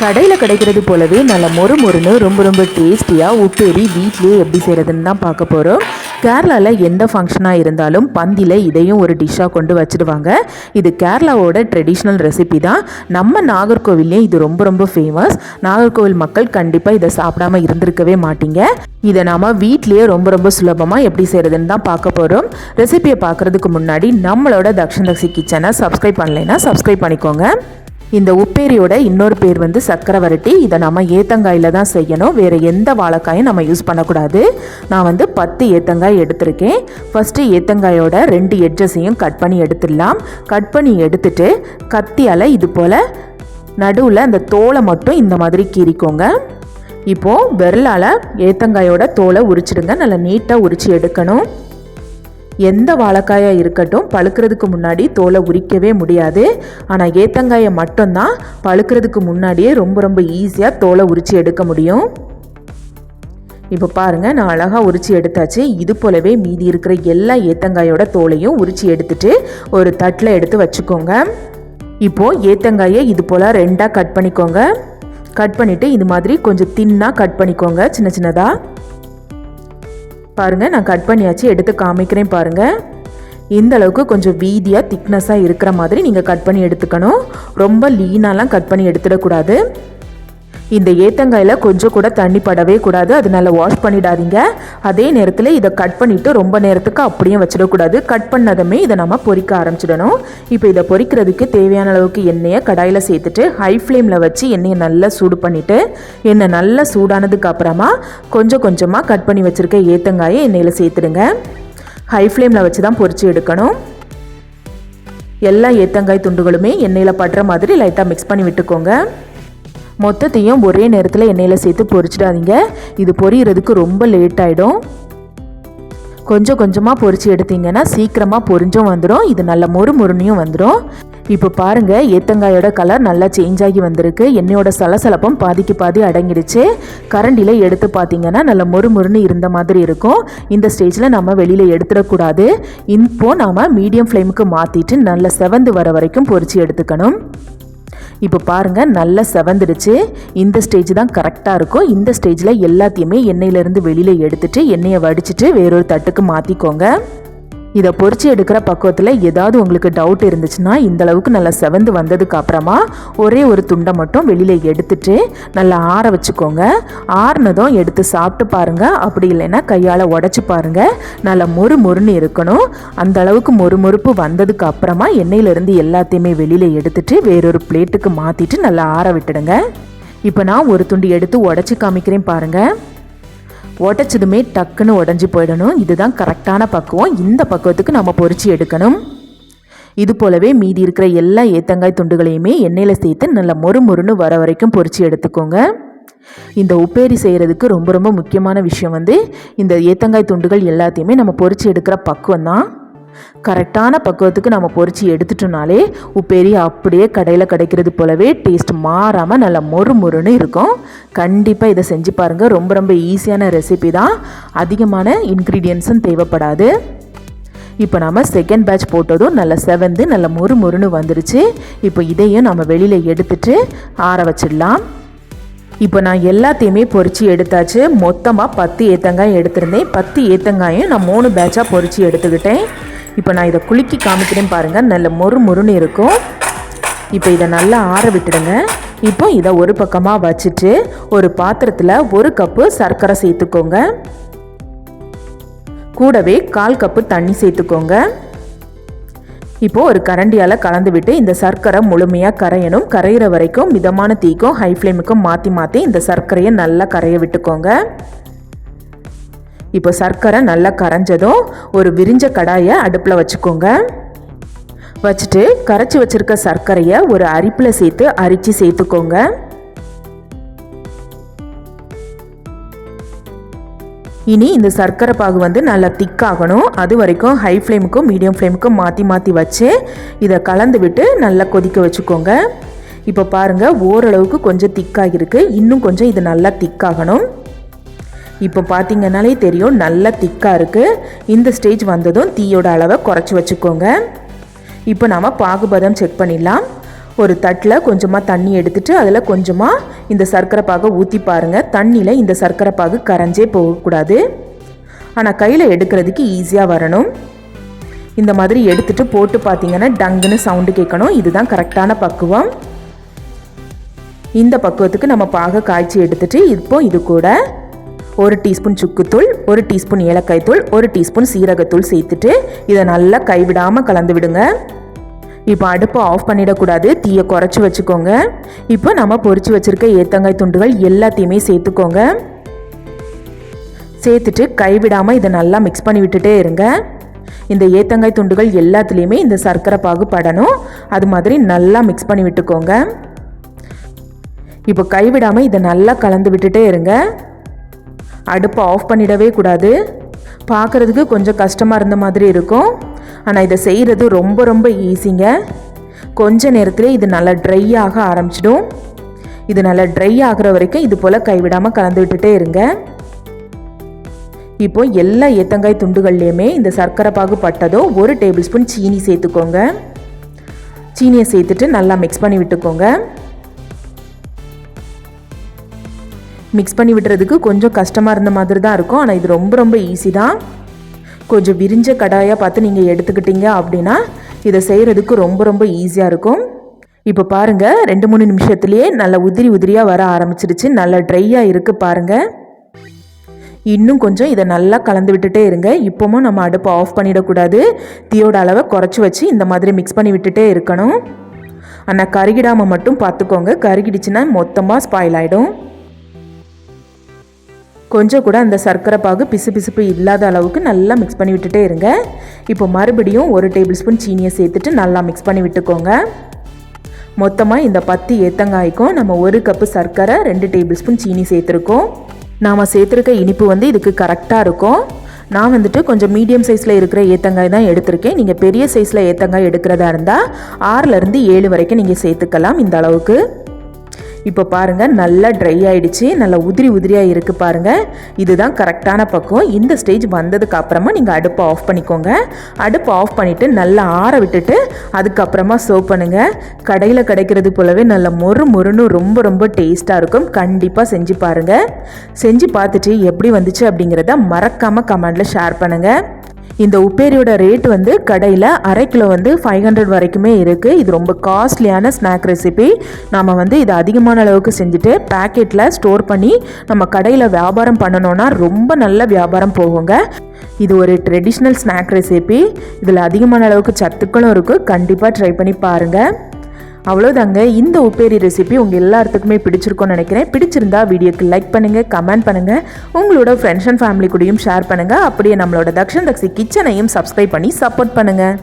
கடையில் கிடைக்கிறது போலவே நல்ல மொறு மொறுன்னு ரொம்ப ரொம்ப டேஸ்டியாக உப்பேரி வீட்லேயே எப்படி செய்கிறதுன்னு தான் பார்க்க போகிறோம் கேரளாவில் எந்த ஃபங்க்ஷனாக இருந்தாலும் பந்தியில் இதையும் ஒரு டிஷ்ஷாக கொண்டு வச்சுடுவாங்க இது கேரளாவோட ட்ரெடிஷ்னல் ரெசிபி தான். நம்ம நாகர்கோவில்லையும் இது ரொம்ப ரொம்ப ஃபேமஸ் நாகர்கோவில் மக்கள் கண்டிப்பாக இதை சாப்பிடாம இருந்திருக்கவே மாட்டீங்க. இதை நாம் வீட்லேயே ரொம்ப ரொம்ப சுலபமாக எப்படி செய்கிறதுன்னு தான் பார்க்க போகிறோம் ரெசிபியை பார்க்குறதுக்கு முன்னாடி நம்மளோட தக்ஷன் தக்ஷி கிச்சனை சப்ஸ்கிரைப் பண்ணலைன்னா சப்ஸ்கிரைப் பண்ணிக்கோங்க. இந்த உப்பேரியோட இன்னொரு பேர் வந்து சக்கரவரட்டி இதை நம்ம ஏத்தங்காயில் தான் செய்யணும். வேறு எந்த வாழைக்காயும் நம்ம யூஸ் பண்ணக்கூடாது. நான் வந்து பத்து ஏத்தங்காய் எடுத்திருக்கேன். ஃபஸ்ட்டு ஏத்தங்காயோட ரெண்டு எட்ஜஸையும் கட் பண்ணி எடுத்துடலாம். கட் பண்ணி எடுத்துட்டு கத்தியால் இது போல் நடுவில் அந்த தோலை மட்டும் இந்த மாதிரி கீறிக்கோங்க. இப்போது விரலால் ஏத்தங்காயோட தோலை உரிச்சிடுங்க. நல்லா நீட்டாக உரித்து எடுக்கணும். எந்த வாழைக்காயாக இருக்கட்டும் பழுக்கிறதுக்கு முன்னாடி தோலை உரிக்கவே முடியாது. ஆனால் ஏத்தங்காயை மட்டும்தான் பழுக்கிறதுக்கு முன்னாடியே ரொம்ப ரொம்ப ஈஸியாக தோலை உரித்து எடுக்க முடியும். இப்போ பாருங்கள் நான் அழகாக உரித்து எடுத்தாச்சு. இது போலவே மீதி இருக்கிற எல்லா ஏத்தங்காயோட தோலையும் உரித்து எடுத்துட்டு ஒரு தட்டில் எடுத்து வச்சுக்கோங்க. இப்போது ஏத்தங்காயை இது போல் ரெண்டாக கட் பண்ணிக்கோங்க. கட் பண்ணிவிட்டு இது மாதிரி கொஞ்சம் தின்னாக கட் பண்ணிக்கோங்க சின்ன சின்னதாக பாருங்கள் நான் கட் பண்ணியாச்சு எடுத்து காமிக்கிறேன் பாருங்கள் இந்த அளவுக்கு கொஞ்சம் வீதியாக திக்னஸாக இருக்கிற மாதிரி நீங்கள் கட் பண்ணி எடுத்துக்கணும். ரொம்ப லீனாலாம் கட் பண்ணி எடுத்துடக்கூடாது. இந்த ஏத்தங்காயில் கொஞ்சம் கூட தண்ணி படவே கூடாது. அதனால வாஷ் பண்ணிடாதீங்க. அதே நேரத்தில் இதை கட் பண்ணிவிட்டு ரொம்ப நேரத்துக்கு அப்படியே வச்சிடக்கூடாது. கட் பண்ணதுமே இதை நம்ம பொறிக்க ஆரம்பிச்சிடணும். இப்போ இதை பொறிக்கிறதுக்கு தேவையான அளவுக்கு எண்ணெயை கடாயில் சேர்த்துட்டு ஹை ஃப்ளேமில் வச்சு எண்ணெயை நல்லா சூடு பண்ணிவிட்டு எண்ணெய் நல்லா சூடானதுக்கு அப்புறமா கொஞ்சம் கொஞ்சமாக கட் பண்ணி வச்சுருக்க ஏத்தங்காயை எண்ணெயில் சேர்த்துடுங்க. ஹை ஃப்ளேமில் வச்சு தான் பொறிச்சு எடுக்கணும். எல்லா ஏத்தங்காய் துண்டுகளுமே எண்ணெயில் படுற மாதிரி லைட்டாக மிக்ஸ் பண்ணி விட்டுக்கோங்க. மொத்தத்தையும் ஒரே நேரத்தில் எண்ணெயில் சேர்த்து பொரிச்சிடாதீங்க. இது பொரியறதுக்கு ரொம்ப லேட் ஆகிடும் கொஞ்சம் கொஞ்சமாக பொரிச்சு எடுத்தீங்கன்னா சீக்கிரமாக பொரிஞ்சும் வந்துடும் இது நல்ல மொறு மொறுனையும் வந்துடும் இப்போ பாருங்கள் ஏத்தங்காயோட கலர் நல்லா சேஞ்ச் ஆகி வந்திருக்கு. எண்ணெயோட சலசலப்பம் பாதிக்கு பாதி அடங்கிடுச்சு. கரண்டியில் எடுத்து பார்த்தீங்கன்னா நல்ல மொறு மொறுன்னு இருந்த மாதிரி இருக்கும். இந்த ஸ்டேஜில் நம்ம வெளியில் எடுத்துடக்கூடாது. இப்போ நாம் மீடியம் ஃப்ளேமுக்கு மாற்றிட்டு நல்ல செவந்து வர வரைக்கும் பொரிச்சு எடுத்துக்கணும். இப்போ பாருங்கள் நல்லா செவந்துடுச்சு. இந்த ஸ்டேஜ் தான் கரெக்டாக இருக்கும். இந்த ஸ்டேஜில் எல்லாத்தையுமே எண்ணெயிலேருந்து வெளியில் எடுத்துட்டு எண்ணெயை வடிச்சிட்டு வேறொரு தட்டுக்கு மாற்றிக்கோங்க இதை பொறிச்சு எடுக்கிற பக்குவத்தில் ஏதாவது உங்களுக்கு டவுட் இருந்துச்சுன்னா இந்த அளவுக்கு நல்லா செவந்து வந்ததுக்கு அப்புறமா ஒரே ஒரு துண்டை மட்டும் வெளியில் எடுத்துட்டு நல்லா ஆற வச்சுக்கோங்க. ஆறுனதும் எடுத்து சாப்பிட்டு பாருங்க. அப்படி இல்லைன்னா கையால் உடச்சி பாருங்க. நல்லா மொறு மொறுன்னு இருக்கணும். அந்த அளவுக்கு மொறு மொறுப்பு வந்ததுக்கு அப்புறமா எண்ணெயிலேருந்து எல்லாத்தையுமே வெளியில் எடுத்துட்டு வேறொரு பிளேட்டுக்கு மாற்றிட்டு நல்லா ஆற விட்டுடுங்க. இப்போ நான் ஒரு துண்டு எடுத்து உடச்சி காமிக்கிறேன் பாருங்கள் உடச்சதுமே டக்குன்னு உடஞ்சி போயிடணும். இதுதான் கரெக்டான பக்குவம். இந்த பக்குவத்துக்கு நம்ம பொறிச்சு எடுக்கணும். இது போலவே மீதி இருக்கிற எல்லா ஏத்தங்காய் துண்டுகளையுமே எண்ணெயில் சேர்த்து நல்லா மொறு மொறுன்னு வர வரைக்கும் பொறிச்சு எடுத்துக்கோங்க. இந்த உப்பேரி செய்கிறதுக்கு ரொம்ப ரொம்ப முக்கியமான விஷயம் வந்து இந்த ஏத்தங்காய் துண்டுகள் எல்லாத்தையுமே நம்ம பொறிச்சு எடுக்கிற பக்குவம் தான் கரெக்டான பக்குவத்துக்கு நம்ம பொறிச்சு எடுத்துட்டோம்னாலே உப்பேரி அப்படியே கடையில் கிடைக்கிறது போலவே டேஸ்ட் மாறாமல் நல்லா மொறு மொறுன்னு இருக்கும். கண்டிப்பாக இதை செஞ்சு பாருங்கள் ரொம்ப ரொம்ப ஈஸியான ரெசிபி தான். அதிகமான இன்க்ரீடியன்ஸும் தேவைப்படாது. இப்போ நம்ம செகண்ட் பேட்ச் போட்டதும் நல்லா செவந்து நல்லா மொறு மொறுன்னு வந்துருச்சு. இப்போ இதையும் நம்ம வெளியில் எடுத்துட்டு ஆற வச்சிடலாம். இப்போ நான் எல்லாத்தையுமே பொரிச்சு எடுத்தாச்சு. மொத்தமாக பத்து ஏத்தங்காய் எடுத்திருந்தேன். பத்து ஏத்தங்காயும் நான் மூணு பேட்சாக பொறிச்சு எடுத்துக்கிட்டேன். இப்போ நான் இதை குலுக்கி காமிக்கிறேன் பாருங்கள் நல்ல மொறு மொறுன்னு இருக்கும். இப்போ இதை நல்லா ஆற விட்டுடுங்க. இப்போ இதை ஒரு பக்கமாக வச்சுட்டு ஒரு பாத்திரத்தில் ஒரு கப்பு சர்க்கரை சேர்த்துக்கோங்க. கூடவே கால் கப்பு தண்ணி சேர்த்துக்கோங்க. இப்போது ஒரு கரண்டியால் கலந்து விட்டு இந்த சர்க்கரை முழுமையாக கரையணும். கரையிற வரைக்கும் மிதமான தீக்கும் ஹை ஃப்ளேமுக்கும் மாற்றி மாற்றி இந்த சர்க்கரையை நல்லா கரைய விட்டுக்கோங்க. இப்போ சர்க்கரை நல்லா கரைஞ்சதும் ஒரு விரிஞ்ச கடாயை அடுப்பில் வச்சுக்கோங்க. வச்சுட்டு கரைச்சி வச்சுருக்க சர்க்கரையை ஒரு அரிப்பில் சேர்த்து அரித்து சேர்த்துக்கோங்க. இனி இந்த சர்க்கரை பாகு வந்து நல்லா திக்காகணும் அது வரைக்கும் ஹை ஃப்ளேமுக்கும் மீடியம் ஃப்ளேமுக்கும் மாற்றி மாற்றி வச்சு இதை கலந்து விட்டு நல்லா கொதிக்க வச்சுக்கோங்க. இப்போ பாருங்கள் ஓரளவுக்கு கொஞ்சம் திக்காகிருக்கு இன்னும் கொஞ்சம் இது நல்லா திக்காகணும் இப்போ பார்த்தீங்கனாலே தெரியும் நல்லா திக்காக இருக்குது இந்த ஸ்டேஜ் வந்ததும் தீயோட அளவை குறைச்சி வச்சுக்கோங்க. இப்போ நாம் பாகுபதம் செக் பண்ணிடலாம். ஒரு தட்டில் கொஞ்சமாக தண்ணி எடுத்துட்டு அதில் கொஞ்சமாக இந்த சர்க்கரை பாகை ஊற்றி பாருங்கள் தண்ணியில் இந்த சர்க்கரை பாகு கரைஞ்சே போகக்கூடாது. ஆனால் கையில் எடுக்கிறதுக்கு ஈஸியாக வரணும். இந்த மாதிரி எடுத்துட்டு போட்டு பார்த்தீங்கன்னா டங்குன்னு சவுண்டு கேட்கணும். இதுதான் கரெக்டான பக்குவம். இந்த பக்குவத்துக்கு நம்ம பாக காய்ச்சி எடுத்துட்டு இப்போ இது கூட ஒரு டீஸ்பூன் சுக்குத்தூள் ஒரு டீஸ்பூன் ஏலக்காய் தூள் ஒரு டீஸ்பூன் சீரகத்தூள் சேர்த்துட்டு இதை நல்லா கைவிடாமல் கலந்து விடுங்க. இப்போ அடுப்பை ஆஃப் பண்ணிடக்கூடாது தீயை குறைச்சி வச்சுக்கோங்க. இப்போ நம்ம பொறிச்சு வச்சுருக்க ஏத்தங்காய் துண்டுகள் எல்லாத்தையுமே சேர்த்துக்கோங்க. சேர்த்துட்டு கைவிடாமல் இதை நல்லா மிக்ஸ் பண்ணி விட்டுட்டே இருங்க. இந்த ஏத்தங்காய் துண்டுகள் எல்லாத்துலேயுமே இந்த சர்க்கரை பாகு படணும். அது மாதிரி நல்லா மிக்ஸ் பண்ணி விட்டுக்கோங்க. இப்போ கைவிடாமல் இதை நல்லா கலந்து விட்டுட்டே இருங்க. அடுப்பை ஆஃப் பண்ணிடவே கூடாது. பார்க்குறதுக்கு கொஞ்சம் கஷ்டமாக இருந்த மாதிரி இருக்கும். ஆனால் இதை செய்கிறது ரொம்ப ரொம்ப ஈஸிங்க கொஞ்ச நேரத்தில் இது நல்லா ட்ரை ஆக ஆரம்பிச்சிடும். இது நல்லா ட்ரை ஆகிற வரைக்கும் இது போல் கைவிடாமல் கலந்து விட்டுட்டே இருங்க. இப்போ எல்லா ஏத்தங்காய் துண்டுகள்லேயுமே இந்த சர்க்கரை பாகு பட்டதோ ஒரு டேபிள் ஸ்பூன் சீனி சேர்த்துக்கோங்க. சீனியை சேர்த்துட்டு நல்லா மிக்ஸ் பண்ணி விட்டுக்கோங்க. மிக்ஸ் பண்ணி விட்டுறதுக்கு கொஞ்சம் கஷ்டமாக இருந்த மாதிரி தான் இருக்கும். ஆனால் இது ரொம்ப ரொம்ப ஈஸி தான். கொஞ்சம் விரிஞ்ச கடாயாக பார்த்து நீங்கள் எடுத்துக்கிட்டீங்க அப்படின்னா இதை செய்கிறதுக்கு ரொம்ப ரொம்ப ஈஸியாக இருக்கும். இப்போ பாருங்கள் ரெண்டு மூணு நிமிஷத்துலேயே நல்லா உதிரி உதிரியாக வர ஆரம்பிச்சிருச்சு. நல்லா ட்ரையாக இருக்குது பாருங்கள் இன்னும் கொஞ்சம் இதை நல்லா கலந்து விட்டுட்டே இருங்க. இப்போவும் நம்ம அடுப்பை ஆஃப் பண்ணிடக்கூடாது. தீயோட அளவை குறைச்சி வச்சு இந்த மாதிரி மிக்ஸ் பண்ணி விட்டுட்டே இருக்கணும். ஆனால் கருகிடாமல் மட்டும் பார்த்துக்கோங்க. கருகிடுச்சுன்னா மொத்தமாக ஸ்பாயில் ஆகிடும் கொஞ்சம் கூட அந்த சர்க்கரை பாகு பிசு பிசுப்பு இல்லாத அளவுக்கு நல்லா மிக்ஸ் பண்ணி விட்டுட்டே இருங்க. இப்போ மறுபடியும் ஒரு டேபிள் ஸ்பூன் சீனியை சேர்த்துட்டு நல்லா மிக்ஸ் பண்ணி விட்டுக்கோங்க. மொத்தமாக இந்த பத்து ஏத்தங்காய்க்கும் நம்ம ஒரு கப்பு சர்க்கரை ரெண்டு டேபிள் ஸ்பூன் சீனி சேர்த்துருக்கோம். நாம் சேர்த்துருக்க இனிப்பு வந்து இதுக்கு கரெக்டாக இருக்கும். நான் வந்துட்டு கொஞ்சம் மீடியம் சைஸில் இருக்கிற ஏத்தங்காய் தான் எடுத்திருக்கேன். நீங்கள் பெரிய சைஸில் ஏத்தங்காய் எடுக்கிறதா இருந்தால் ஆறுலேருந்து ஏழு வரைக்கும் நீங்கள் சேர்த்துக்கலாம் இந்த அளவுக்கு. இப்போ பாருங்கள் நல்லா ட்ரை ஆகிடுச்சி நல்லா உதிரி உதிரியாக இருக்குது பாருங்கள் இதுதான் கரெக்டான பக்கம் இந்த ஸ்டேஜ் வந்ததுக்கு அப்புறமா நீங்கள் அடுப்பை ஆஃப் பண்ணிக்கோங்க. அடுப்பை ஆஃப் பண்ணிவிட்டு நல்லா ஆற விட்டுட்டு அதுக்கப்புறமா சர்வ் பண்ணுங்கள் கடையில் கிடைக்கிறது போலவே நல்ல மொறு மொறுன்னு ரொம்ப ரொம்ப டேஸ்ட்டாக இருக்கும். கண்டிப்பாக செஞ்சு பாருங்கள் செஞ்சு பார்த்துட்டு எப்படி வந்துச்சு அப்படிங்கிறத மறக்காமல் கமெண்டில் ஷேர் பண்ணுங்கள் இந்த உப்பேரியோட ரேட் வந்து கடையில் அரை கிலோ வந்து ஃபைவ் ஹண்ட்ரட் வரைக்குமே இருக்குது இது ரொம்ப காஸ்ட்லியான ஸ்நாக் ரெசிபி நாம் வந்து இது அதிகமான அளவுக்கு செஞ்சுட்டு பேக்கெட்டில் ஸ்டோர் பண்ணி நம்ம கடையில் வியாபாரம் பண்ணணுன்னா ரொம்ப நல்ல வியாபாரம் போகுங்க. இது ஒரு ட்ரெடிஷ்னல் ஸ்நாக் ரெசிபி இதில் அதிகமான அளவுக்கு சத்துக்களும் இருக்குது கண்டிப்பாக ட்ரை பண்ணி பாருங்கள் அவ்வளோதாங்க இந்த உப்பேரி ரெசிபி உங்கள் எல்லாத்துக்குமே பிடிச்சிருக்கோன்னு நினைக்கிறேன். பிடிச்சிருந்தா வீடியோக்கு லைக் பண்ணுங்கள் கமெண்ட் பண்ணுங்கள் உங்களோட ஃப்ரெண்ட்ஸ் அண்ட் ஃபேமிலி கூடயும் ஷேர் பண்ணுங்கள் அப்படியே நம்மளோட தக்ஷன் தக்ஷி கிச்சனையும் சப்ஸ்கிரைப் பண்ணி சப்போர்ட் பண்ணுங்கள்